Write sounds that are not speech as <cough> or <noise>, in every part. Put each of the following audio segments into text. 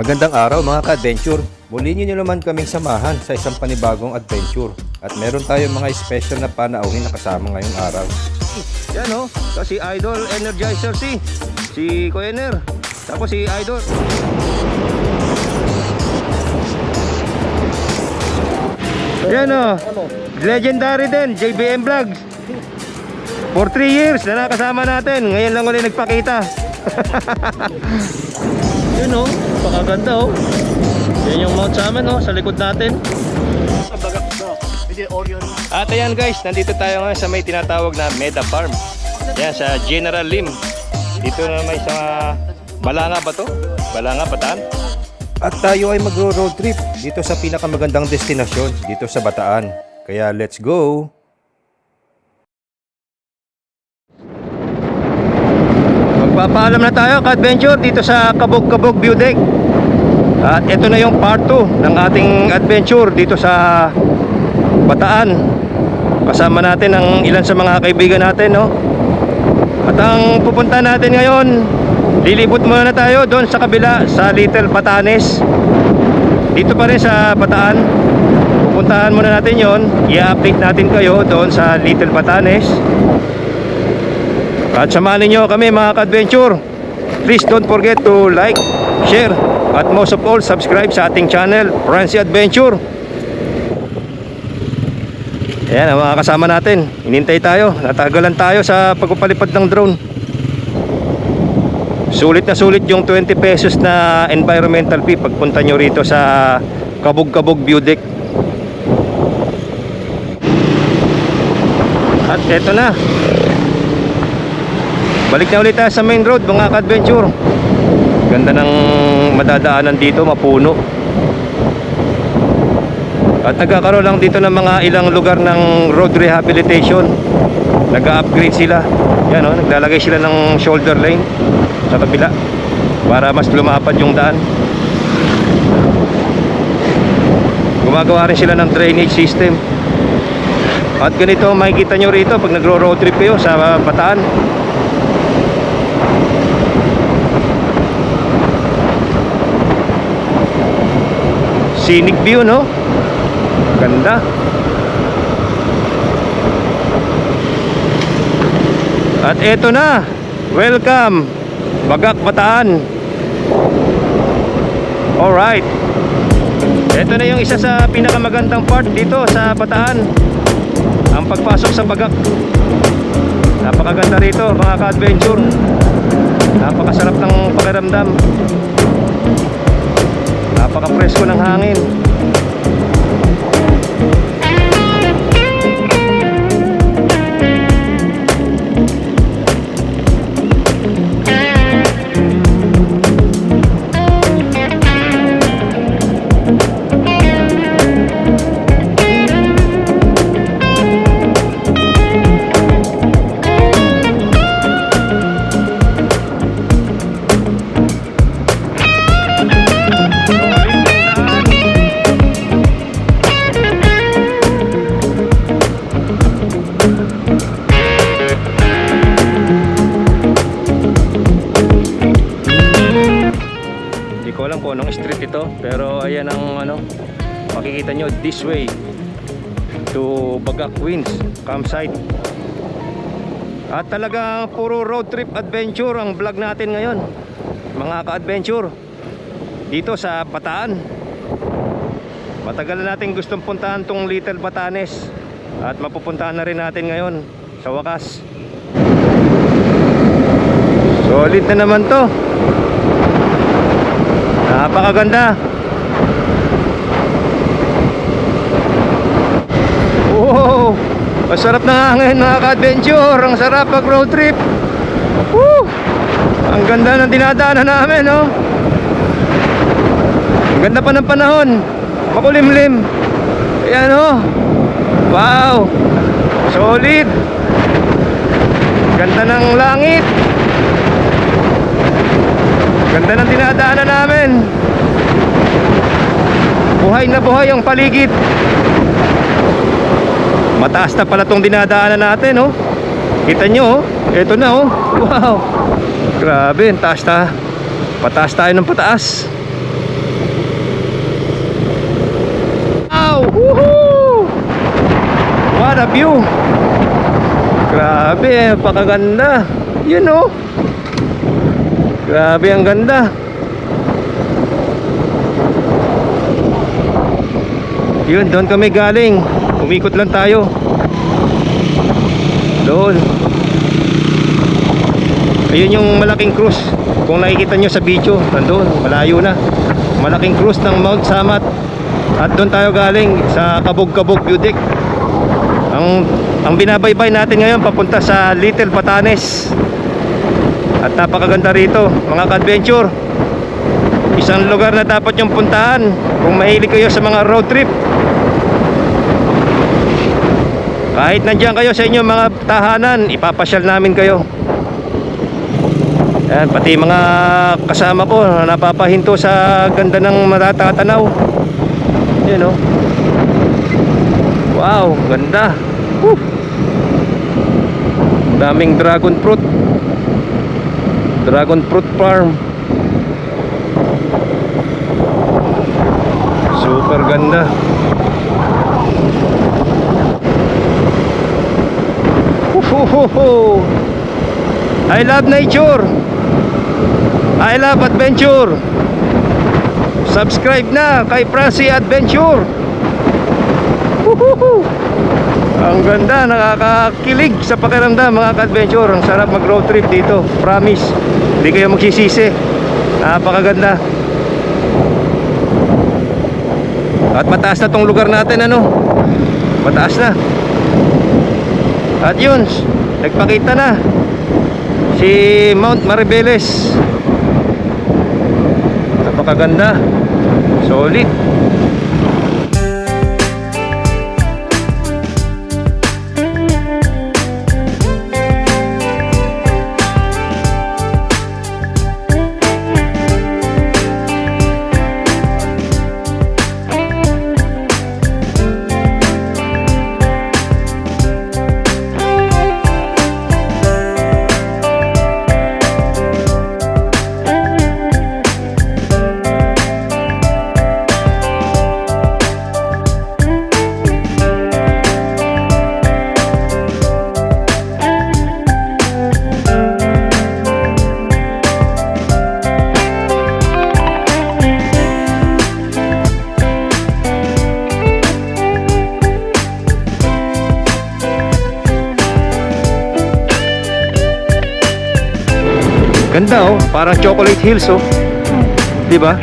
Magandang araw mga ka-adventure. Muli niyo naman kaming samahan sa isang panibagong adventure. At meron tayong mga special na panauhin na kasama ngayong araw. Yan oh, si Idol Energizer si, si Koener. Tapos si Idol. Yan o, legendary din, JBM Vlogs. For 3 years na nakasama natin. Ngayon lang ulit nagpakita. <laughs> Yun oh, pakaganda oh. Yan yung Mount Saman oh, sa likod natin. Hindi, Orion. At ayan guys, nandito tayo ngayon sa may tinatawag na Meda Farm. Yan sa General Lim. Dito na may sa Balanga ba to? Balanga, Bataan? At tayo ay magro-road trip dito sa pinakamagandang destinasyon dito sa Bataan. Kaya let's go! Magpapaalam na tayo ka-adventure dito sa Kabog-Kabog View Deck. At ito na yung part 2 ng ating adventure dito sa Bataan. Kasama natin ang ilan sa mga kaibigan natin, no? At ang pupunta natin ngayon, lilibot muna na tayo doon sa kabila sa Little Batanes. Dito pa rin sa Bataan. Pupuntahan muna natin yon. I-update natin kayo doon sa Little Batanes. At samahan ninyo kami mga ka-adventure. Please don't forget to like, share, at most of all, subscribe sa ating channel, Francie Adventure. Ayan mga kasama natin. Inintay tayo. Natagalan tayo sa pagpapalipad ng drone. Sulit na sulit yung 20 pesos na environmental fee pagpunta nyo rito sa Kabog-Kabog View Deck. At eto na. Balik na ulit tayo sa main road mga ka-adventure. Ganda ng madadaanan dito, mapuno. At nagkakaroon lang dito ng mga ilang lugar ng road rehabilitation. Nag-upgrade sila. Yan oh, naglalagay sila ng shoulder lane sa kabila para mas lumapad yung daan. Gumagawa rin sila ng drainage system. At ganito makikita nyo rito pag nagro-road trip kayo sa Bataan. Scenic view no? Ganda. At eto na. Welcome. Bagak Bataan. Alright. Ito na yung isa sa pinakamagandang part dito sa Bataan. Ang pagpasok sa Bagak. Napakaganda rito mga ka-adventure. Napakasarap ng pakiramdam. Napaka-presko ng hangin. Campsite. At talagang puro road trip adventure ang vlog natin ngayon mga ka-adventure dito sa Bataan. Matagal na natin gustong puntahan tong Little Batanes at mapupuntahan na rin natin ngayon sa wakas. Solid na naman to. Napakaganda. Wow! Masarap na hangin mga ka-adventure. Ang sarap pag road trip. Woo! Ang ganda ng dinadaanan namin, no? Ang ganda pa ng panahon. Makulimlim. Ayan, oh. Wow! Solid. Ganda ng langit. Ganda ng dinadaanan namin. Buhay na buhay ang paligid. Mataas na pala tong dinadaanan natin, oh. Kita nyo. Oh. Ito na, oh. Wow. Grabe, taas na. Pataas tayo ng pataas. Wow! Woohoo! What a view! Grabe, pakaganda. Yun, oh. Grabe, ang ganda. Yun, doon kami galing. Umikot lang tayo. Doon. Ayun yung malaking cruise. Kung nakikita nyo sa video, nandun, malayo na. Malaking cruise ng Mount Samat. At doon tayo galing sa Kabog-Kabog Deck. Ang ang binabaybay natin ngayon papunta sa Little Batanes. At napakaganda rito, mga ka-adventure. Isang lugar na dapat yung puntahan kung mahilig kayo sa mga road trip. Kahit nandiyan kayo sa inyong mga tahanan, ipapasyal namin kayo. Yan, pati mga kasama ko na napapahinto sa ganda ng matatatanaw. Yan oh. Wow, ganda. Woo. Daming dragon fruit. Dragon fruit farm. Super ganda. Uhuhuhu. I love nature. I love adventure. Subscribe na kay Francie Adventure. Uhuhu. Ang ganda, nakakakilig sa pakiramdam mga ka-adventure. Ang sarap mag-road trip dito. Promise. Hindi kayo magsisisi. Napakaganda. At mataas na tong lugar natin ano. Mataas na. At yun, nagpakita na si Mount Maribeles. Napakaganda. Solid. Ganda oh, parang chocolate hills oh. 'Di ba?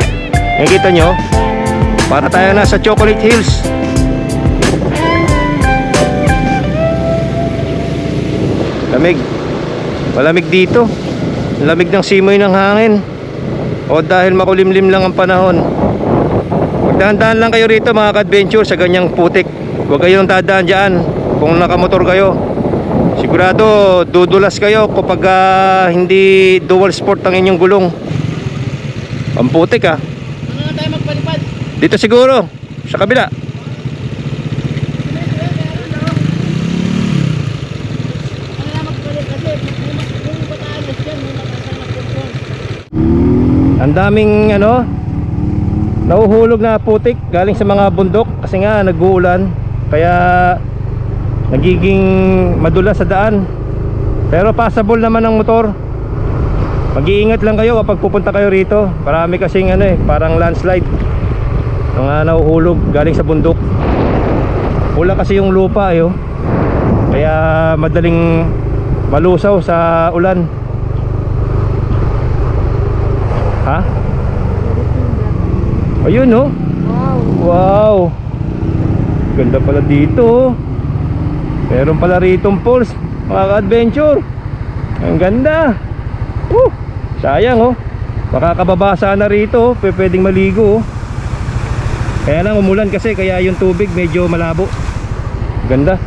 Nakita nyo? Para tayo nasa chocolate hills. Lamig. Malamig dito. Lamig ng simoy ng hangin. O dahil makulimlim lang ang panahon. Magdahan-dahan lang kayo rito mga ka-adventure sa ganyang putik. Huwag kayong dadaan dyan kung nakamotor kayo. Sigurado dudulas kayo kapag ah, hindi dual sport ang inyong gulong. Ang putik ah. Ano na tayo magpalipad? Dito siguro, sa kabila. Ang daming ano, nauhulog na putik galing sa mga bundok kasi nga nag-uulan. Kaya nagiging madulas sa daan. Pero passable naman ang motor. Mag-iingat lang kayo kapag pupunta kayo rito. Marami kasing ano eh, parang landslide. Mga nauhulog galing sa bundok. Pula kasi yung lupa eh, oh. Kaya madaling malusaw sa ulan. Ha? Ayun oh. Wow! Wow. Ganda pala dito. oh. Meron pala ritong falls, mga ka-adventure. Ang ganda. Woo! Sayang oh. Makakababasa na rito, oh. Pwedeng maligo oh. Kaya lang umulan kasi kaya yung tubig medyo malabo. Ganda.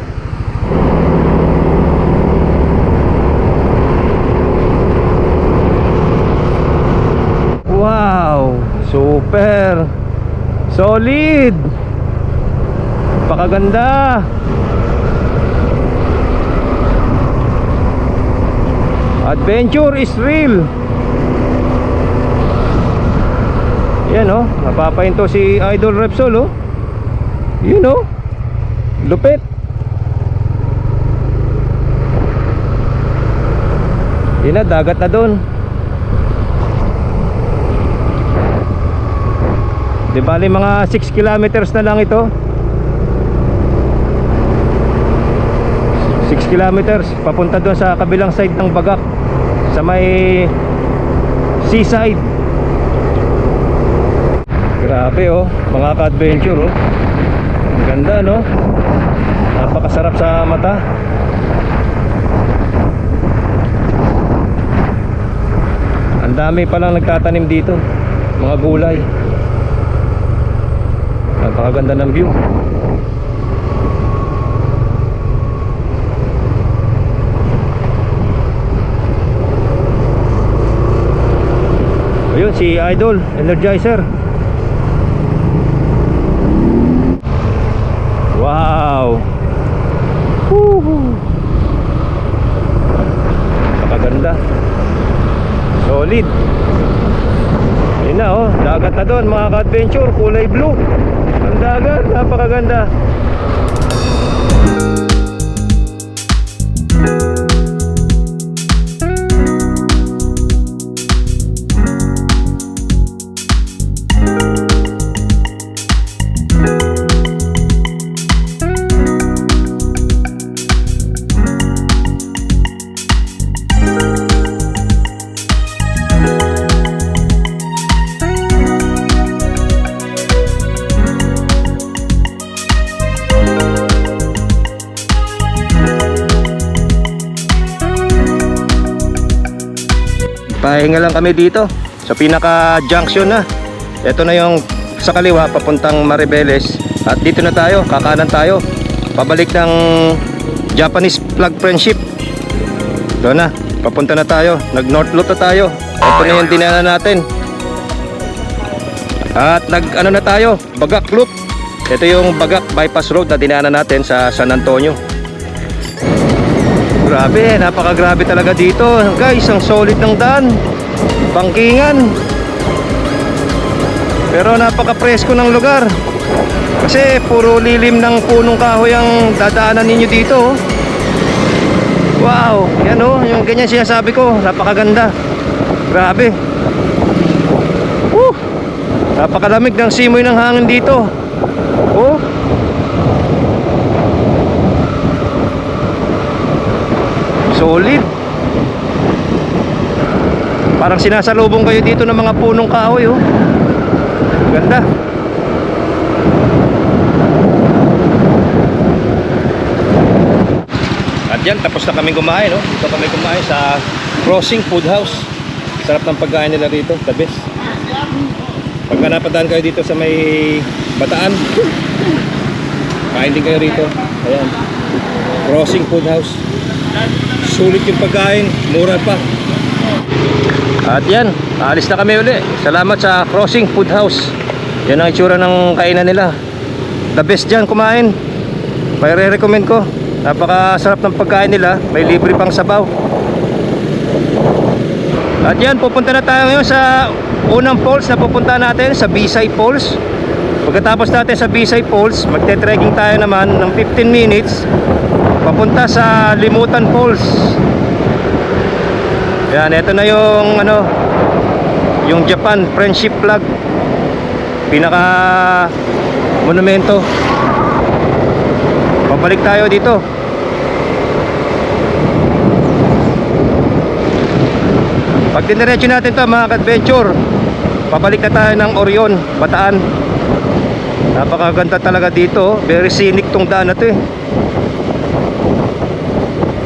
Wow, super. Solid. Pakaganda. Adventure is real. Yan oh. Napapahinto si Idol Repsol oh. Yun oh Lupit. Yun na dagat na doon. Di bali mga 6 kilometers na lang ito. 6 kilometers papunta doon sa kabilang side ng Bagak sa may seaside. Grabe oh, mga ka-adventure oh. Ang ganda no? Napakasarap sa mata. Ang dami palang nagtatanim dito. Mga gulay. Napakaganda ng view. Ayun si Idol, Energizer. Wow. Woohoo. Napakaganda. Solid. Ayun na oh, dagat na doon mga ka-adventure, kulay blue. Ang dagat, napakaganda. Pahinga lang kami dito sa pinaka junction na. Ito na yung sa kaliwa papuntang Maribeles at dito na tayo, kakanan tayo. Pabalik ng Japanese Flag Friendship. Doon na, papunta na tayo. Nag North Loop na tayo. Ito na yung dinaanan natin. At nag ano na tayo, Bagak Loop. Ito yung Bagak Bypass Road na dinaanan natin sa San Antonio. Grabe, napakagrabe talaga dito. Guys, ang solid ng daan. Bangkingan. Pero napaka-presko ng lugar. Kasi puro lilim ng punong kahoy ang dadaanan ninyo dito. oh. Wow, yan oh, yung ganyan sinasabi ko, napakaganda. Grabe. Woo! Napakalamig ng simoy ng hangin dito. Oh, Solid. Parang sinasalubong kayo dito ng mga punong kahoy oh. Ganda. At yan, tapos na kami kumain, no? Dito kami kumain sa Crossing Food House. Sarap ng pagkain nila rito, the best. Pagka napadaan kayo dito sa may Bataan, kain din kayo rito. Ayan. Crossing Food House. Sulit yung pagkain, mura pa. At yan, alis na kami uli. Salamat sa Crossing Food House. Yan ang itsura ng kainan nila. The best dyan kumain. May re-recommend ko. Napakasarap ng pagkain nila. May libre pang sabaw. At yan, pupunta na tayo ngayon sa unang falls na pupunta natin sa Bisay Falls. Pagkatapos natin sa Bisay Falls, magte-trekking tayo naman ng 15 minutes papunta sa Limutan Falls. Yan, ito na yung ano, yung Japan Friendship Flag. Pinaka monumento. Pabalik tayo dito. Pag diniretso natin to mga adventure pabalik na tayo ng Orion, Bataan. Napakaganda talaga dito. Very scenic tong daan na to eh.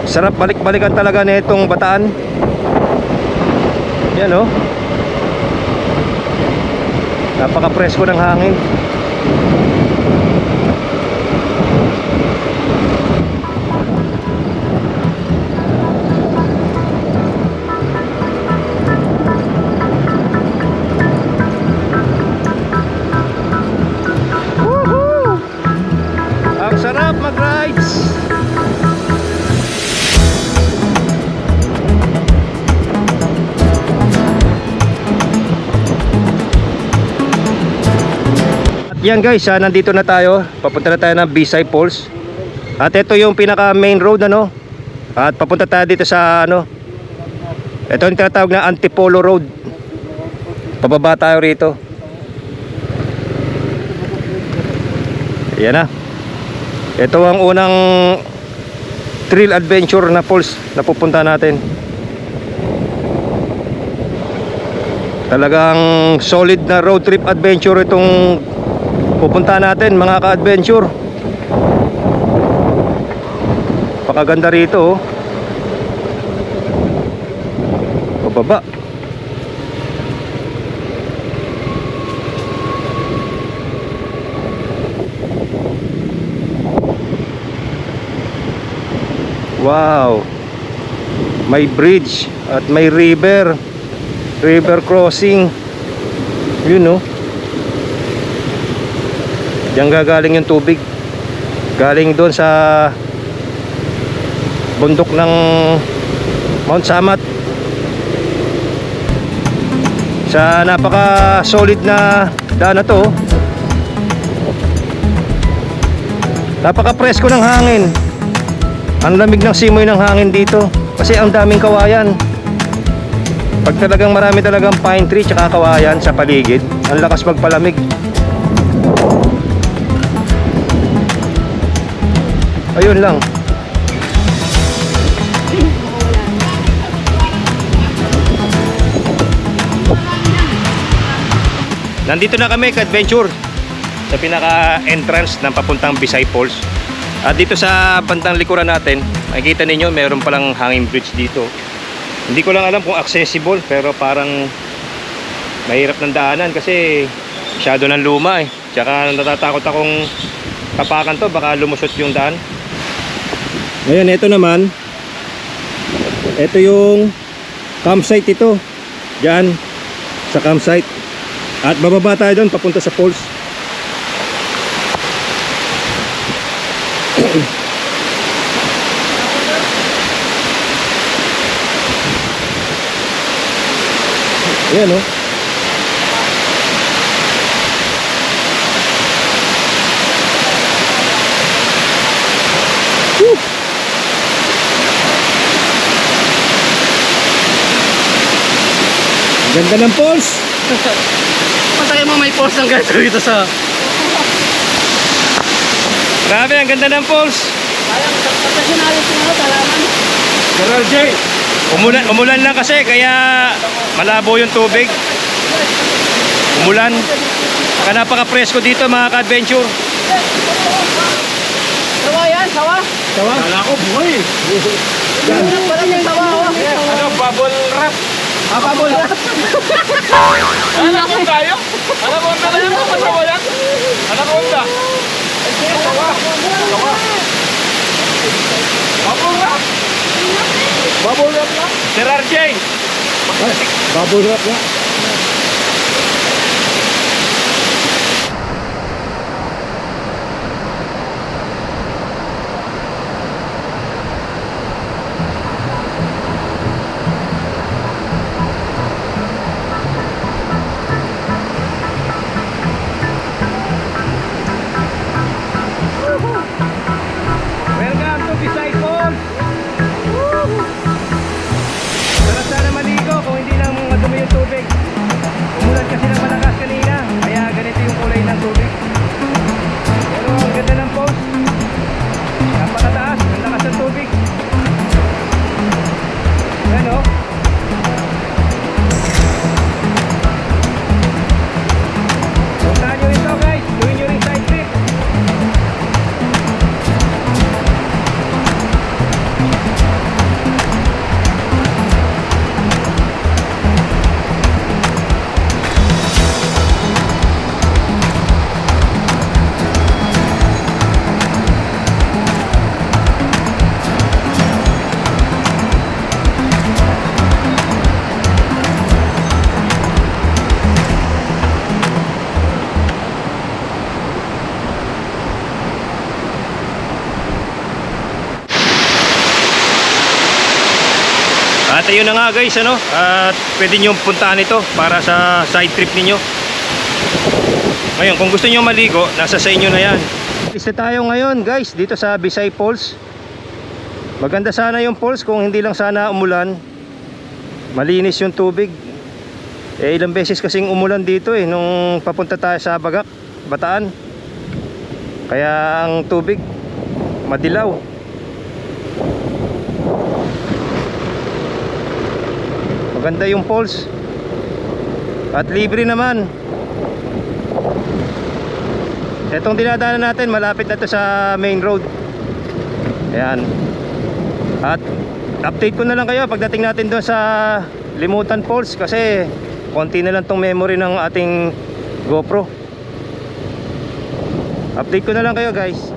Sarap balik-balikan talaga na itong Bataan. Yan oh. Napaka-presko ng hangin. Yan guys, ah, nandito na tayo. Papunta na tayo ng Bisay Falls. At ito yung pinaka main road ano. At papunta tayo dito sa ano Ito yung tinatawag na Antipolo Road. Pababa tayo rito. Yan na. Ito ang unang trail adventure na falls na pupunta natin. Talagang solid na road trip adventure itong pupunta natin mga ka-adventure. Pakaganda rito oh. Pababa. Wow. May bridge at may river. River crossing. Yun no. Diyan gagaling yung tubig. Galing doon sa bundok ng Mount Samat. Sa napaka solid na daan na to. Napaka presko ng hangin. Ang lamig ng simoy ng hangin dito kasi ang daming kawayan. Pag talagang marami talagang pine tree tsaka kawayan sa paligid, ang lakas magpalamig. Ayun lang. Nandito na kami, ka-adventure sa pinaka-entrance ng papuntang Bisay Falls. At dito sa bandang likuran natin, makikita ninyo meron palang hanging bridge dito. Hindi ko lang alam kung accessible pero parang mahirap ng daanan kasi masyado ng luma eh. Tsaka natatakot akong tapakan to baka lumusot yung daan. Ngayon, ito naman. Ito yung campsite ito. Diyan sa campsite. At bababa tayo doon papunta sa falls. <clears throat> Ayan o. Woo! Ganda ng falls. <laughs> Masaya mo may force ng ganito dito sa... Grabe, ang ganda ng falls. Parang professional yung ano, talaman. General J. Umulan, umulan lang kasi kaya malabo yung tubig. Umulan. Kaya napaka-presko dito mga ka-adventure. Sawa yan, sawa. Tawa? Kala ko buhay. Parang yung sawa, oh. Ano, bubble wrap. Ah, pabol. Anak ko tayo? Anak ko na yan? Masawa yan? Anak ko na? Sawa. Sawa. Bubble wrap. Bubble wrap na? Sir RJ. Bubble wrap nga. At ayun na nga guys, ano? At pwede nyo puntahan ito para sa side trip ninyo. Ngayon, kung gusto nyo maligo, nasa sa inyo na yan. Isa tayo ngayon guys, dito sa Bisay Falls. Maganda sana yung falls kung hindi lang sana umulan. Malinis yung tubig. Eh ilang beses kasing umulan dito eh nung papunta tayo sa Bagak, Bataan. Kaya ang tubig madilaw. Maganda yung falls. At libre naman. Etong dinadaanan natin malapit na to sa main road. Ayan. At update ko na lang kayo pagdating natin doon sa Limutan Falls kasi konti na lang tong memory ng ating GoPro. Update ko na lang kayo guys.